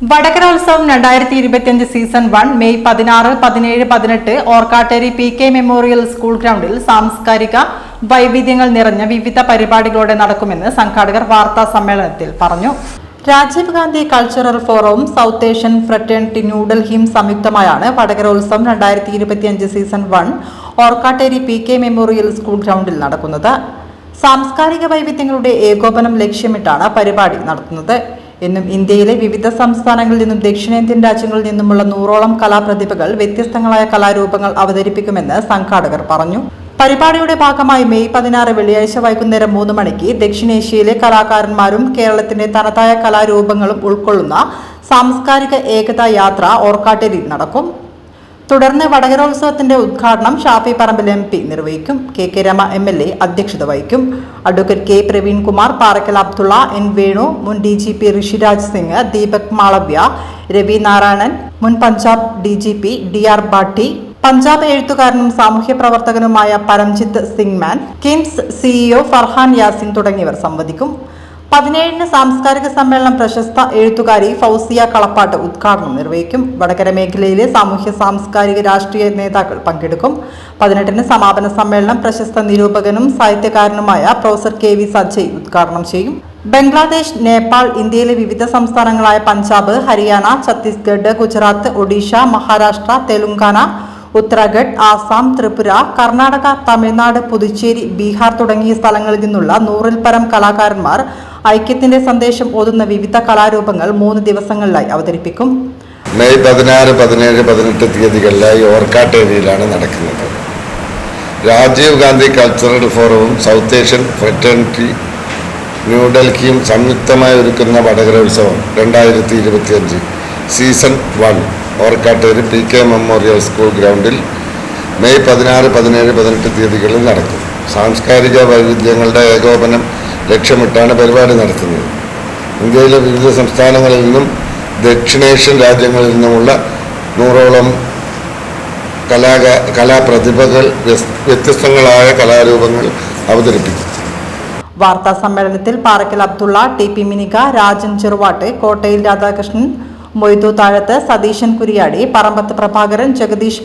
വടകരോത്സവം രണ്ടായിരത്തി ഇരുപത്തിയഞ്ച് season one May പതിനാറ് പതിനേഴ് പതിനെട്ട് Orkkatteri P K memorial school ഗ്രൗണ്ടിൽ സാംസ്കാരിക വൈവിധ്യങ്ങൾ നിറഞ്ഞ വിവിധ പരിപാടികളോടെ നടക്കുമെന്ന് സംഘാടകർ വാർത്താ സമ്മേളനത്തിൽ പറഞ്ഞു. രാജീവ് ഗാന്ധി കൾച്ചറൽ ഫോറവും സൗത്ത് ഏഷ്യൻ ഫ്രറ്റേണിറ്റി ന്യൂഡൽഹിയും സംയുക്തമായാണ് വടകരോത്സവം രണ്ടായിരത്തി ഇരുപത്തിയഞ്ച് season one Orkkatteri P K memorial school ഗ്രൗണ്ടിൽ നടക്കുന്നത്. സാംസ്കാരിക വൈവിധ്യങ്ങളുടെ ഏകോപനം ലക്ഷ്യമിട്ടാണ് പരിപാടി നടത്തുന്നത്. എന്നും ഇന്ത്യയിലെ വിവിധ സംസ്ഥാനങ്ങളിൽ നിന്നും ദക്ഷിണേന്ത്യൻ രാജ്യങ്ങളിൽ നിന്നുമുള്ള നൂറോളം കലാപ്രതിഭകൾ വ്യത്യസ്തങ്ങളായ കലാരൂപങ്ങൾ അവതരിപ്പിക്കുമെന്ന് സംഘാടകർ പറഞ്ഞു. പരിപാടിയുടെ ഭാഗമായി മെയ് പതിനാറ് വെള്ളിയാഴ്ച വൈകുന്നേരം മൂന്ന് മണിക്ക് ദക്ഷിണേഷ്യയിലെ കലാകാരന്മാരും കേരളത്തിന്റെ തനതായ കലാരൂപങ്ങളും ഉൾക്കൊള്ളുന്ന സാംസ്കാരിക ഏകതാ യാത്ര ഓർക്കാട്ടേരിയിൽ നടക്കും. തുടർന്ന് വടകരോത്സവത്തിന്റെ ഉദ്ഘാടനം ഷാഫി പറമ്പിൽ എം പി നിർവഹിക്കും. K K Rema M L A അധ്യക്ഷത വഹിക്കും. Advocate K Praveenkumar Parakkal Abdulla N Venu മുൻ D G P Rishiraj Singh Deepak Malviya Ravi Narayanan മുൻ Punjab D G P D R Bhatti Punjab എഴുത്തുകാരനും സാമൂഹ്യ പ്രവർത്തകനുമായ Paramjit Singh Mann KIMS CEO Farhan Yasin തുടങ്ങിയവർ സംവദിക്കും. പതിനേഴിന് സാംസ്കാരിക സമ്മേളനം പ്രശസ്ത എഴുത്തുകാരി ഫൗസിയ കളപ്പാട്ട് ഉദ്ഘാടനം നിർവഹിക്കും. വടകര മേഖലയിലെ സാമൂഹ്യ സാംസ്കാരിക രാഷ്ട്രീയ നേതാക്കൾ പങ്കെടുക്കും. പതിനെട്ടിന് സമാപന സമ്മേളനം പ്രശസ്ത നിരൂപകനും സാഹിത്യകാരനുമായ പ്രൊഫസർ കെ വി സജ്ജയ് ഉദ്ഘാടനം ചെയ്യും. ബംഗ്ലാദേശ് നേപ്പാൾ ഇന്ത്യയിലെ വിവിധ സംസ്ഥാനങ്ങളായ പഞ്ചാബ് ഹരിയാന ഛത്തീസ്ഗഡ് ഗുജറാത്ത് ഒഡീഷ മഹാരാഷ്ട്ര തെലുങ്കാന ഉത്തരാഖണ്ഡ് ആസാം ത്രിപുര കർണാടക തമിഴ്നാട് പുതുച്ചേരി ബീഹാർ തുടങ്ങിയ സ്ഥലങ്ങളിൽ നിന്നുള്ള നൂറിൽ പരം കലാകാരന്മാർ ഐക്യത്തിന്റെ സന്ദേശം ഓതുന്ന വിവിധ കലാരൂപങ്ങൾ മൂന്ന് ദിവസങ്ങളിലായി അവതരിപ്പിക്കും. മെയ് പതിനാറ് പതിനേഴ് പതിനെട്ട് തീയതികളിലായി ഓർക്കാട്ടേരിയിലാണ് നടക്കുന്നത്. രാജീവ് ഗാന്ധി കൾച്ചറൽ ഫോറവും സൗത്ത് ഏഷ്യൻ ഫ്രറ്റേണിറ്റി ന്യൂഡൽഹിയും സംയുക്തമായി ഒരുക്കുന്ന വടകര ഉത്സവം രണ്ടായിരത്തി ഇരുപത്തിയഞ്ച് season one. Orkkatteri P K memorial school ഗ്രൗണ്ടിൽ മെയ് പതിനാറ് പതിനേഴ് പതിനെട്ട് തീയതികളിൽ നടക്കും. സാംസ്കാരിക വൈവിധ്യങ്ങളുടെ ഏകോപനം ലക്ഷ്യമിട്ടാണ് പരിപാടി നടത്തുന്നത്. ഇന്ത്യയിലെ വിവിധ സംസ്ഥാനങ്ങളിൽ നിന്നും ദക്ഷിണേഷ്യൻ രാജ്യങ്ങളിൽ നിന്നുമുള്ള നൂറോളം കലാക കലാപ്രതിഭകൾ വ്യത്യസ്തങ്ങളായ കലാരൂപങ്ങൾ അവതരിപ്പിക്കും. വാർത്താ സമ്മേളനത്തിൽ പാറക്കൽ അബ്ദുള്ള ടി പി മിനിക രാജൻ ചെറുവാട്ട് കോട്ടയിൽ രാധാകൃഷ്ണൻ മൊയ്തു താഴത്ത് സതീശൻ കുരിയാടി പറമ്പത്ത് പ്രഭാകരൻ ജഗദീഷ്